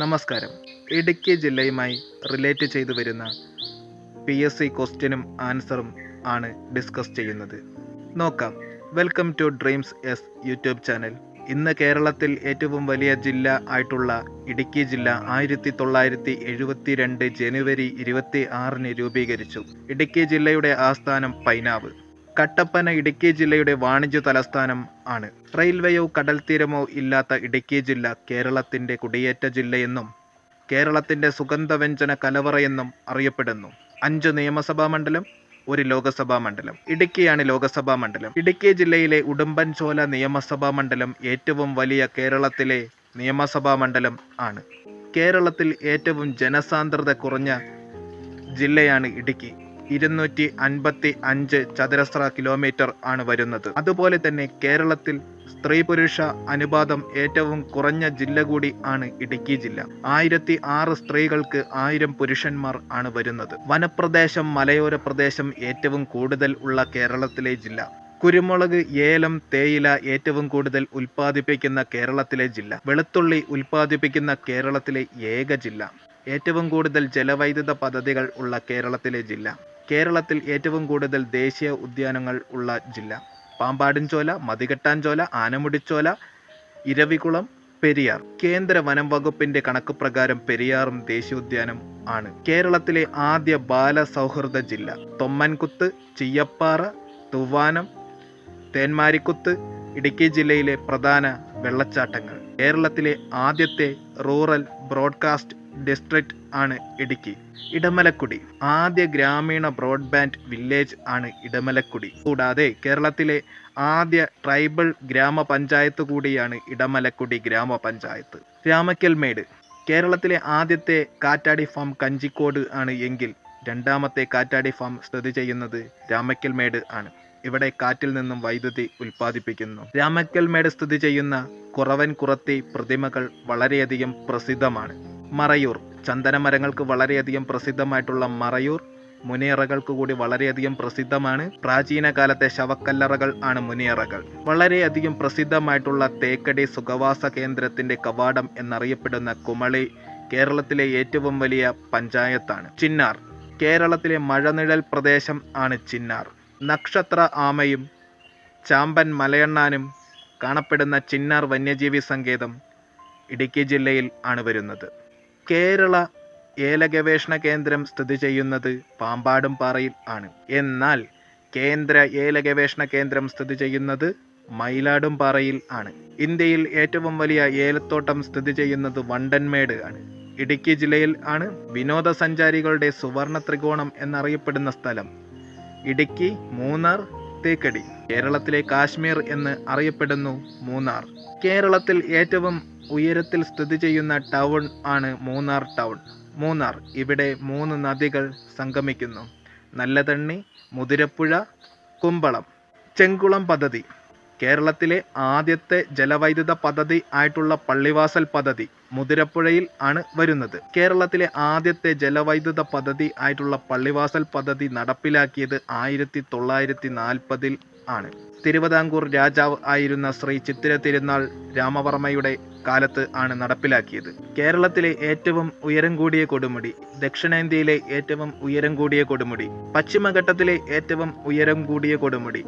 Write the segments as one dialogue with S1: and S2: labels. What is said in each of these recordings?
S1: നമസ്കാരം. ഇടുക്കി ജില്ലയുമായി റിലേറ്റ് ചെയ്തു വരുന്ന പി എസ് സി ക്വസ്റ്റ്യനും ആൻസറും ആണ് ഡിസ്കസ് ചെയ്യുന്നത്. നോക്കാം. Welcome to Dreams S YouTube channel ഇന്ന് കേരളത്തിൽ ഏറ്റവും വലിയ ജില്ല ആയിട്ടുള്ള ഇടുക്കി ജില്ല ആയിരത്തി തൊള്ളായിരത്തി എഴുപത്തി രണ്ട് ജനുവരി ഇരുപത്തി ആറിന് രൂപീകരിച്ചു. ഇടുക്കി ജില്ലയുടെ ആസ്ഥാനം പൈനാവ്. കട്ടപ്പന ഇടുക്കി ജില്ലയുടെ വാണിജ്യ തലസ്ഥാനം ആണ്. റെയിൽവേയോ കടൽ തീരമോ ഇല്ലാത്ത ഇടുക്കി ജില്ല കേരളത്തിന്റെ കുടിയേറ്റ ജില്ലയെന്നും കേരളത്തിന്റെ സുഗന്ധവ്യഞ്ജന കലവറയെന്നും അറിയപ്പെടുന്നു. അഞ്ച് നിയമസഭാ മണ്ഡലം ഒരു ലോകസഭാ മണ്ഡലം. ഇടുക്കിയാണ് ലോകസഭാ മണ്ഡലം. ഇടുക്കി ജില്ലയിലെ ഉടുമ്പൻചോല നിയമസഭാ മണ്ഡലം ഏറ്റവും വലിയ കേരളത്തിലെ നിയമസഭാ മണ്ഡലം ആണ്. കേരളത്തിൽ ഏറ്റവും ജനസാന്ദ്രത കുറഞ്ഞ ജില്ലയാണ് ഇടുക്കി. ഇരുന്നൂറ്റി അൻപത്തി അഞ്ച് ചതുരശ്ര കിലോമീറ്റർ ആണ് വരുന്നത്. അതുപോലെ തന്നെ കേരളത്തിൽ സ്ത്രീ പുരുഷ അനുപാതം ഏറ്റവും കുറഞ്ഞ ജില്ല കൂടി ആണ് ഇടുക്കി ജില്ല. ആയിരത്തി ആറ് സ്ത്രീകൾക്ക് ആയിരം പുരുഷന്മാർ ആണ് വരുന്നത്. വനപ്രദേശം മലയോര പ്രദേശം ഏറ്റവും കൂടുതൽ ഉള്ള കേരളത്തിലെ ജില്ല. കുരുമുളക് ഏലം തേയില ഏറ്റവും കൂടുതൽ ഉൽപ്പാദിപ്പിക്കുന്ന കേരളത്തിലെ ജില്ല. വെളുത്തുള്ളി ഉൽപ്പാദിപ്പിക്കുന്ന കേരളത്തിലെ ഏക ജില്ല. ഏറ്റവും കൂടുതൽ ജലവൈദ്യുത പദ്ധതികൾ ഉള്ള കേരളത്തിലെ ജില്ല. കേരളത്തിൽ ഏറ്റവും കൂടുതൽ ദേശീയ ഉദ്യാനങ്ങൾ ഉള്ള ജില്ല. പാമ്പാടിൻചോല മതികെട്ടാൻചോല ആനമുടിച്ചോല ഇരവികുളം പെരിയാർ. കേന്ദ്ര വനം വകുപ്പിന്റെ കണക്ക് പ്രകാരം പെരിയാറും ദേശീയോദ്യാനം ആണ്. കേരളത്തിലെ ആദ്യ ബാല സൗഹൃദ ജില്ല. തൊമ്മൻകുത്ത് ചിയ്യപ്പാറ തുവാനം തേന്മാരിക്കുത്ത് ഇടുക്കി ജില്ലയിലെ പ്രധാന വെള്ളച്ചാട്ടങ്ങൾ. കേരളത്തിലെ ആദ്യത്തെ റൂറൽ ബ്രോഡ്കാസ്റ്റ് ഡിസ്ട്രിക്റ്റ് ആണ് ഇടുക്കി. ഇടമലക്കുടി ആദ്യ ഗ്രാമീണ ബ്രോഡ്ബാൻഡ് വില്ലേജ് ആണ് ഇടമലക്കുടി. കൂടാതെ കേരളത്തിലെ ആദ്യ ട്രൈബൽ ഗ്രാമപഞ്ചായത്ത് കൂടിയാണ് ഇടമലക്കുടി ഗ്രാമപഞ്ചായത്ത്. രാമക്കൽമേട് കേരളത്തിലെ ആദ്യത്തെ കാറ്റാടി ഫാം കഞ്ചിക്കോട് ആണ് എങ്കിൽ രണ്ടാമത്തെ കാറ്റാടി ഫാം സ്ഥിതി ചെയ്യുന്നത് രാമക്കൽമേട് ആണ്. ഇവിടെ കാറ്റിൽ നിന്നും വൈദ്യുതി ഉൽപ്പാദിപ്പിക്കുന്നു. രാമക്കൽമേട് സ്ഥിതി ചെയ്യുന്ന കുറവൻ കുറത്തി പ്രതിമകൾ വളരെയധികം പ്രസിദ്ധമാണ്. മറയൂർ. ചന്ദനമരങ്ങൾക്ക് വളരെയധികം പ്രസിദ്ധമായിട്ടുള്ള മറയൂർ മുനിയറകൾക്ക് കൂടി വളരെയധികം പ്രസിദ്ധമാണ്. പ്രാചീന കാലത്തെ ശവക്കല്ലറകൾ ആണ് മുനിയറകൾ. വളരെയധികം പ്രസിദ്ധമായിട്ടുള്ള തേക്കടി സുഖവാസ കേന്ദ്രത്തിന്റെ കവാടം എന്നറിയപ്പെടുന്ന കുമളി കേരളത്തിലെ ഏറ്റവും വലിയ പഞ്ചായത്താണ്. ചിന്നാർ. കേരളത്തിലെ മഴനിഴൽ പ്രദേശം ആണ് ചിന്നാർ. നക്ഷത്ര ആമയും ചാമ്പൻ മലയണ്ണാനും കാണപ്പെടുന്ന ചിന്നാർ വന്യജീവി സങ്കേതം ഇടുക്കി ജില്ലയിൽ ആണ് വരുന്നത്. കേരള ഏല ഗവേഷണ കേന്ദ്രം സ്ഥിതി ചെയ്യുന്നത് പാമ്പാടും പാറയിൽ ആണ്. എന്നാൽ കേന്ദ്ര ഏല ഗവേഷണ കേന്ദ്രം സ്ഥിതി ചെയ്യുന്നത് മയിലാടും പാറയിൽ ആണ്. ഇന്ത്യയിൽ ഏറ്റവും വലിയ ഏലത്തോട്ടം സ്ഥിതി ചെയ്യുന്നത് വണ്ടൻമേട് ആണ്. ഇടുക്കി ജില്ലയിൽ ആണ് വിനോദസഞ്ചാരികളുടെ സുവർണ ത്രികോണം എന്നറിയപ്പെടുന്ന സ്ഥലം. ഇടുക്കി മൂന്നാർ തേക്കടി. കേരളത്തിലെ കാശ്മീർ എന്ന് അറിയപ്പെടുന്നു മൂന്നാർ. കേരളത്തിൽ ഏറ്റവും ഉയരത്തിൽ സ്ഥിതി ചെയ്യുന്ന ടൗൺ ആണ് മൂന്നാർ ടൗൺ. മൂന്നാർ ഇവിടെ മൂന്ന് നദികൾ സംഗമിക്കുന്നു. നല്ലതണ്ണി മുതിരപ്പുഴ കുമ്പളം. ചെങ്കുളം പദ്ധതി. കേരളത്തിലെ ആദ്യത്തെ ജലവൈദ്യുത പദ്ധതി ആയിട്ടുള്ള പള്ളിവാസൽ പദ്ധതി മുതിരപ്പുഴയിൽ ആണ് വരുന്നത്. കേരളത്തിലെ ആദ്യത്തെ ജലവൈദ്യുത പദ്ധതി ആയിട്ടുള്ള പള്ളിവാസൽ പദ്ധതി നടപ്പിലാക്കിയത് ആയിരത്തി തൊള്ളായിരത്തി നാൽപ്പതിൽ ആണ്. തിരുവിതാംകൂർ രാജാവ് ആയിരുന്ന ശ്രീ ചിത്തിര തിരുനാൾ രാമവർമ്മയുടെ കാലത്ത് ആണ് നടപ്പിലാക്കിയത്. കേരളത്തിലെ ഏറ്റവും ഉയരം കൂടിയ കൊടുമുടി ദക്ഷിണേന്ത്യയിലെ ഏറ്റവും ഉയരം കൂടിയ കൊടുമുടി പശ്ചിമഘട്ടത്തിലെ ഏറ്റവും ഉയരം കൂടിയ കൊടുമുടി.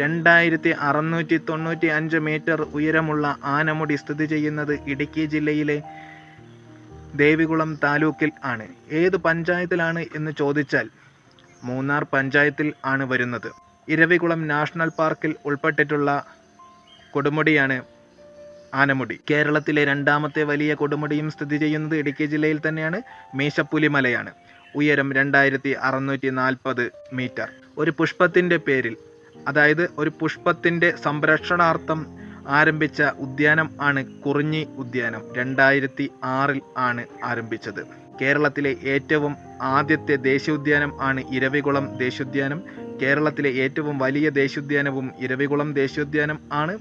S1: രണ്ടായിരത്തി അറുന്നൂറ്റി തൊണ്ണൂറ്റി അഞ്ച് മീറ്റർ ഉയരമുള്ള ആനമുടി സ്ഥിതി ചെയ്യുന്നത് ഇടുക്കി ജില്ലയിലെ ദേവികുളം താലൂക്കിൽ ആണ്. ഏത് പഞ്ചായത്തിലാണ് എന്ന് ചോദിച്ചാൽ മൂന്നാർ പഞ്ചായത്തിൽ ആണ് വരുന്നത്. ഇരവികുളം നാഷണൽ പാർക്കിൽ ഉൾപ്പെട്ടിട്ടുള്ള കൊടുമുടിയാണ് ആനമുടി. കേരളത്തിലെ രണ്ടാമത്തെ വലിയ കൊടുമുടിയും സ്ഥിതി ചെയ്യുന്നത് ഇടുക്കി ജില്ലയിൽ തന്നെയാണ് മീശപ്പുലി മലയാണ് ഉയരം രണ്ടായിരത്തി അറുന്നൂറ്റി നാൽപ്പത് മീറ്റർ. ഒരു പുഷ്പത്തിന്റെ പേരിൽ അതായത് ഒരു പുഷ്പത്തിന്റെ സംരക്ഷണാർത്ഥം ആരംഭിച്ച ഉദ്യാനം ആണ് കുറിഞ്ഞി ഉദ്യാനം. രണ്ടായിരത്തി ആറിൽ ആണ് ആരംഭിച്ചത്. കേരളത്തിലെ ഏറ്റവും ആദ്യത്തെ ദേശീയോദ്യാനം ആണ് ഇരവികുളം ദേശീയോദ്യാനം കേരളത്തിലെ ഏറ്റവും വലിയ ദേശീയോദ്യാനവും ഇരവികുളം ദേശീയോദ്യാനം ആണ്.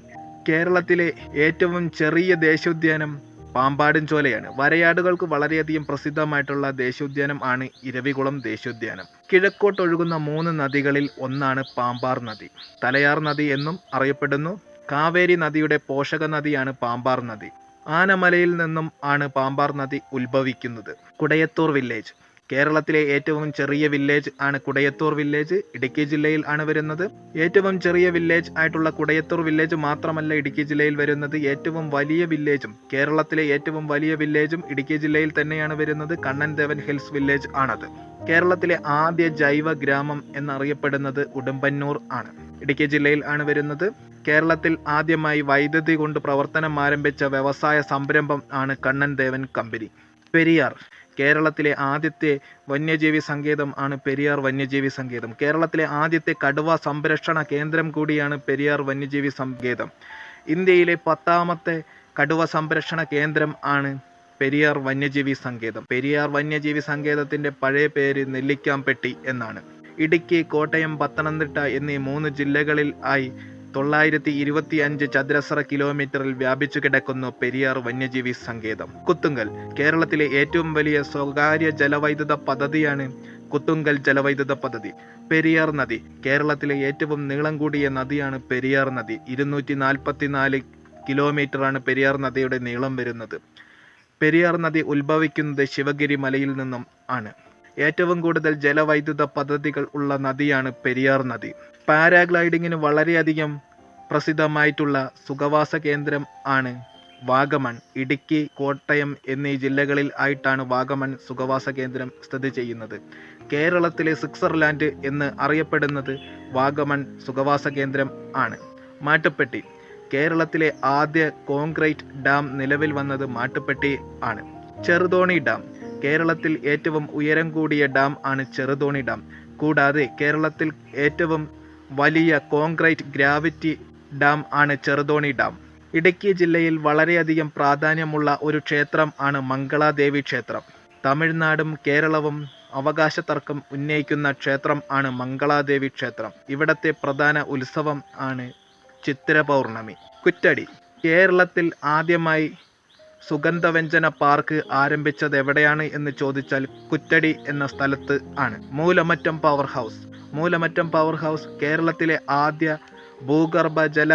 S1: കേരളത്തിലെ ഏറ്റവും ചെറിയ ദേശീയോദ്യാനം പാമ്പാടും ചോലയാണ്. വരയാടുകൾക്ക് വളരെയധികം പ്രസിദ്ധമായിട്ടുള്ള ദേശീയോദ്യാനം ആണ് ഇരവികുളം ദേശീയോദ്യാനം. കിഴക്കോട്ടൊഴുകുന്ന മൂന്ന് നദികളിൽ ഒന്നാണ് പാമ്പാർ നദി. തലയാർ നദി എന്നും അറിയപ്പെടുന്നു. കാവേരി നദിയുടെ പോഷക നദിയാണ് പാമ്പാർ നദി. ആനമലയിൽ നിന്നും ആണ് പാമ്പാർ നദി ഉത്ഭവിക്കുന്നത്. കുടയത്തൂർ വില്ലേജ്. കേരളത്തിലെ ഏറ്റവും ചെറിയ വില്ലേജ് ആണ് കുടയത്തൂർ വില്ലേജ് ഇടുക്കി ജില്ലയിൽ ആണ് വരുന്നത്. ഏറ്റവും ചെറിയ വില്ലേജ് ആയിട്ടുള്ള കുടയത്തൂർ വില്ലേജ് മാത്രമല്ല ഇടുക്കി ജില്ലയിൽ വരുന്നത്. ഏറ്റവും വലിയ വില്ലേജും കേരളത്തിലെ ഏറ്റവും വലിയ വില്ലേജും ഇടുക്കി ജില്ലയിൽ തന്നെയാണ് വരുന്നത്. കണ്ണൻ ദേവൻ ഹിൽസ് വില്ലേജ് ആണത്. കേരളത്തിലെ ആദ്യ ജൈവ ഗ്രാമം എന്നറിയപ്പെടുന്നത് ഉടുമ്പന്നൂർ ആണ്. ഇടുക്കി ജില്ലയിൽ ആണ് വരുന്നത്. കേരളത്തിൽ ആദ്യമായി വൈദ്യുതി കൊണ്ട് പ്രവർത്തനം ആരംഭിച്ച വ്യവസായ സംരംഭം ആണ് കണ്ണൻ ദേവൻ കമ്പനി. പെരിയാർ. കേരളത്തിലെ ആദ്യത്തെ വന്യജീവി സങ്കേതം ആണ് പെരിയാർ വന്യജീവി സങ്കേതം. കേരളത്തിലെ ആദ്യത്തെ കടുവ സംരക്ഷണ കേന്ദ്രം കൂടിയാണ് പെരിയാർ വന്യജീവി സങ്കേതം. ഇന്ത്യയിലെ പത്താമത്തെ കടുവ സംരക്ഷണ കേന്ദ്രം ആണ് പെരിയാർ വന്യജീവി സങ്കേതം. പെരിയാർ വന്യജീവി സങ്കേതത്തിന്റെ പഴയ പേര് നെല്ലിക്കാംപെട്ടി എന്നാണ്. ഇടുക്കി കോട്ടയം പത്തനംതിട്ട എന്നീ മൂന്ന് ജില്ലകളിൽ ആയി തൊള്ളായിരത്തി ഇരുപത്തി അഞ്ച് ചതുരശ്ര കിലോമീറ്ററിൽ വ്യാപിച്ചു കിടക്കുന്നു പെരിയാർ വന്യജീവി സങ്കേതം. കുത്തുങ്കൽ കേരളത്തിലെ ഏറ്റവും വലിയ സ്വകാര്യ ജലവൈദ്യുത പദ്ധതിയാണ് കുത്തുങ്കൽ ജലവൈദ്യുത പദ്ധതി. പെരിയാർ നദി കേരളത്തിലെ ഏറ്റവും നീളം കൂടിയ നദിയാണ് പെരിയാർ നദി. ഇരുന്നൂറ്റി നാൽപ്പത്തിനാല് കിലോമീറ്ററാണ് പെരിയാർ നദിയുടെ നീളം വരുന്നത്. പെരിയാർ നദി ഉത്ഭവിക്കുന്നത് ശിവഗിരി മലയിൽ നിന്നും ആണ്. ഏറ്റവും കൂടുതൽ ജലവൈദ്യുത പദ്ധതികൾ ഉള്ള നദിയാണ് പെരിയാർ നദി. പാരാഗ്ലൈഡിങ്ങിന് വളരെയധികം പ്രസിദ്ധമായിട്ടുള്ള സുഖവാസ കേന്ദ്രം ആണ് വാഗമൺ. ഇടുക്കി കോട്ടയം എന്നീ ജില്ലകളിൽ ആയിട്ടാണ് വാഗമൺ സുഖവാസ കേന്ദ്രം സ്ഥിതി ചെയ്യുന്നത്. കേരളത്തിലെ സ്വിറ്റ്സർലാൻഡ് എന്ന് അറിയപ്പെടുന്നത് വാഗമൺ സുഖവാസ കേന്ദ്രം ആണ്. മാട്ടുപ്പെട്ടി കേരളത്തിലെ ആദ്യ കോൺക്രീറ്റ് ഡാം നിലവിൽ വന്നത് മാട്ടുപ്പെട്ടി ആണ്. ചെറുതോണി ഡാം കേരളത്തിൽ ഏറ്റവും ഉയരം കൂടിയ ഡാം ആണ് ചെറുതോണി ഡാം. കൂടാതെ കേരളത്തിൽ ഏറ്റവും വലിയ കോൺക്രീറ്റ് ഗ്രാവിറ്റി ഡാം ആണ് ചെറുതോണി ഡാം. ഇടുക്കി ജില്ലയിൽ വളരെയധികം പ്രാധാന്യമുള്ള ഒരു ക്ഷേത്രം ആണ് മംഗളാദേവി ക്ഷേത്രം. തമിഴ്നാടും കേരളവും അവകാശ തർക്കം ഉന്നയിക്കുന്ന ക്ഷേത്രം ആണ് മംഗളാദേവി ക്ഷേത്രം. ഇവിടത്തെ പ്രധാന ഉത്സവം ആണ് ചിത്തിര പൗർണമി കുറ്റടി. കേരളത്തിൽ ആദ്യമായി സുഗന്ധവ്യഞ്ജന പാർക്ക് ആരംഭിച്ചത് എവിടെയാണ് എന്ന് ചോദിച്ചാൽ കുറ്റടി എന്ന സ്ഥലത്ത് ആണ്. Moolamattom power house Moolamattom power house കേരളത്തിലെ ആദ്യ ഭൂഗർഭ ജല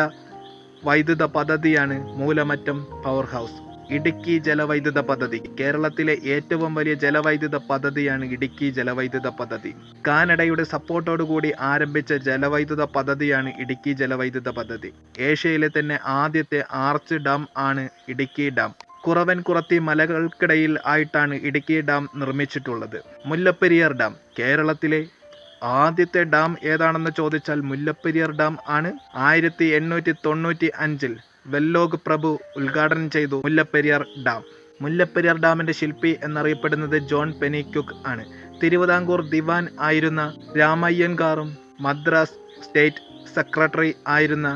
S1: വൈദ്യുത പദ്ധതിയാണ് മൂലമറ്റം പവർ ഹൗസ് ഇടുക്കി ജലവൈദ്യുത പദ്ധതി. കേരളത്തിലെ ഏറ്റവും വലിയ ജലവൈദ്യുത പദ്ധതിയാണ് ഇടുക്കി ജലവൈദ്യുത പദ്ധതി. കാനഡയുടെ സപ്പോർട്ടോടുകൂടി ആരംഭിച്ച ജലവൈദ്യുത പദ്ധതിയാണ് ഇടുക്കി ജലവൈദ്യുത പദ്ധതി. ഏഷ്യയിലെ തന്നെ ആദ്യത്തെ ആർച്ച് ഡാം ആണ് ഇടുക്കി ഡാം കുറവൻ കുറത്തി മലകൾക്കിടയിൽ ആയിട്ടാണ് ഇടുക്കി ഡാം നിർമ്മിച്ചിട്ടുള്ളത്. മുല്ലപ്പെരിയാർ ഡാം കേരളത്തിലെ ആദ്യത്തെ ഡാം ഏതാണെന്ന് ചോദിച്ചാൽ മുല്ലപ്പെരിയാർ ഡാം ആണ്. ആയിരത്തി എണ്ണൂറ്റി തൊണ്ണൂറ്റി അഞ്ചിൽ വെല്ലോഗ് പ്രഭു ഉദ്ഘാടനം ചെയ്തു മുല്ലപ്പെരിയാർ ഡാം. മുല്ലപ്പെരിയാർ ഡാമിന്റെ ശില്പി എന്നറിയപ്പെടുന്നത് ജോൺ പെനിക്യുക്ക് ആണ്. തിരുവിതാംകൂർ ദിവാൻ ആയിരുന്ന രാമയ്യൻകാറും മദ്രാസ് സ്റ്റേറ്റ് സെക്രട്ടറി ആയിരുന്ന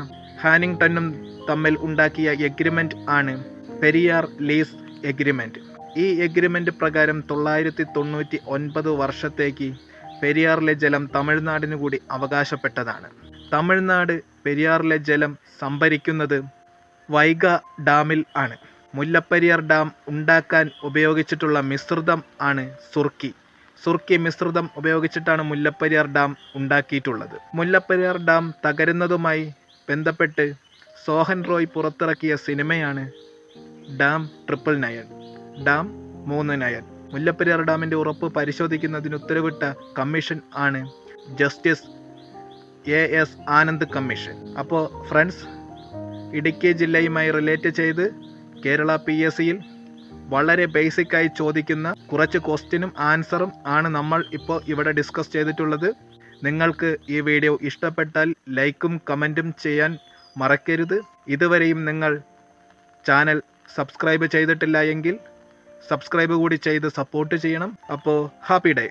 S1: ഹാനിങ്ടണും തമ്മിൽ ഉണ്ടാക്കിയ എഗ്രിമെന്റ് ആണ്. പെരിയാർ ലീസ് എഗ്രിമെന്റ് ഈ എഗ്രിമെന്റ് പ്രകാരം തൊള്ളായിരത്തി തൊണ്ണൂറ്റി ഒൻപത് വർഷത്തേക്ക് പെരിയാറിലെ ജലം തമിഴ്നാടിന് കൂടി അവകാശപ്പെട്ടതാണ്. തമിഴ്നാട് പെരിയാറിലെ ജലം സംഭരിക്കുന്നത് വൈഗ ഡാമിൽ ആണ്. മുല്ലപ്പെരിയാർ ഡാം ഉണ്ടാക്കാൻ ഉപയോഗിച്ചിട്ടുള്ള മിശ്രിതം ആണ് സുർക്കി. സുർക്കി മിശ്രിതം ഉപയോഗിച്ചിട്ടാണ് മുല്ലപ്പെരിയാർ ഡാം ഉണ്ടാക്കിയിട്ടുള്ളത്. മുല്ലപ്പെരിയാർ ഡാം തകരുന്നതുമായി ബന്ധപ്പെട്ട് സോഹൻ റോയ് പുറത്തിറക്കിയ സിനിമയാണ് ഡാം ട്രിപ്പിൾ നയൻ. ഡാം മൂന്ന് നയൻ. മുല്ലപ്പെരിയാർ ഡാമിന്റെ ഉറപ്പ് പരിശോധിക്കുന്നതിന് ഉത്തരവിട്ട കമ്മീഷൻ ആണ് justice A S Anand commission. അപ്പോൾ ഫ്രണ്ട്സ് ഇടുക്കി ജില്ലയുമായി റിലേറ്റ് ചെയ്ത് കേരള പി എസ് സിയിൽ വളരെ ബേസിക്കായി ചോദിക്കുന്ന കുറച്ച് ക്വസ്റ്റ്യനും ആൻസറും ആണ് നമ്മൾ ഇപ്പോൾ ഇവിടെ ഡിസ്കസ് ചെയ്തിട്ടുള്ളത്. നിങ്ങൾക്ക് ഈ വീഡിയോ ഇഷ്ടപ്പെട്ടാൽ ലൈക്കും കമന്റും ചെയ്യാൻ മറക്കരുത്. ഇതുവരെയും നിങ്ങൾ ചാനൽ സബ്സ്ക്രൈബ് ചെയ്തിട്ടില്ല എങ്കിൽ സബ്സ്ക്രൈബ് കൂടി ചെയ്ത് സപ്പോർട്ട് ചെയ്യണം. അപ്പോൾ ഹാപ്പി ഡേ.